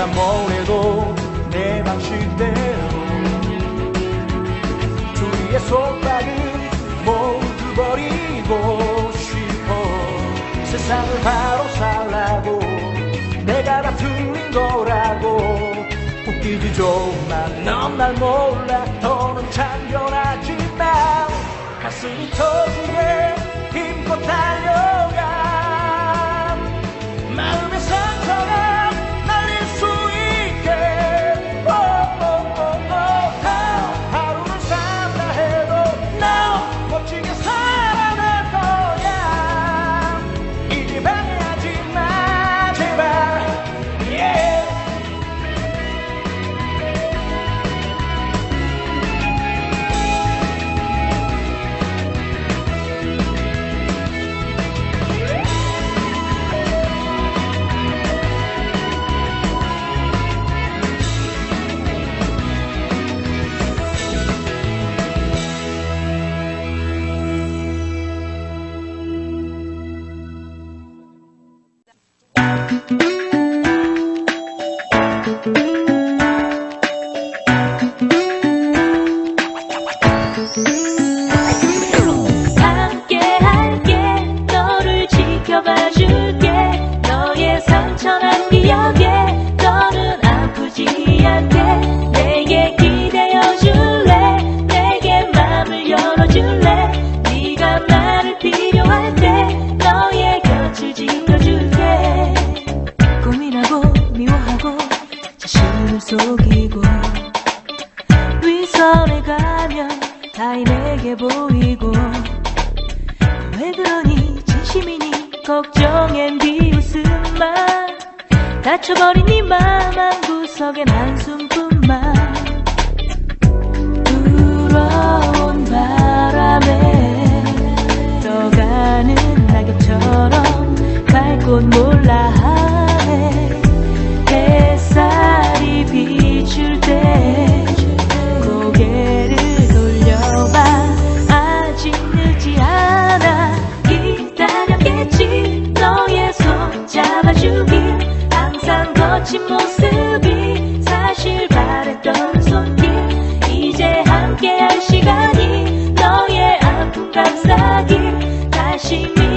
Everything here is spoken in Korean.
그누가 뭐래도 내 방식대로. 주위의 속박을 모두 버리고 싶어. 세상을 바로 살라고 내가 다 틀린 거라고. 웃기지 좀만 넌 날 몰라. 더는 참견하지만 가슴이 터지게 함께 할게 너를 지켜봐 줄게 너의 상처난 기억에 너는 아프지 않게 내게 기대어 줄래 내게 맘을 열어줄래 네가 나를 필요할 때 너의 곁을 지켜줄게. 고민하고 미워하고 자신을 속이고 위선에 가면 내게 보이고. 왜 그러니? 진심이니? 걱정엔 비웃음만. 다쳐버린 네맘한 구석엔 한숨뿐만. 불어온 바람에 떠가는 낙엽처럼 갈곳 함께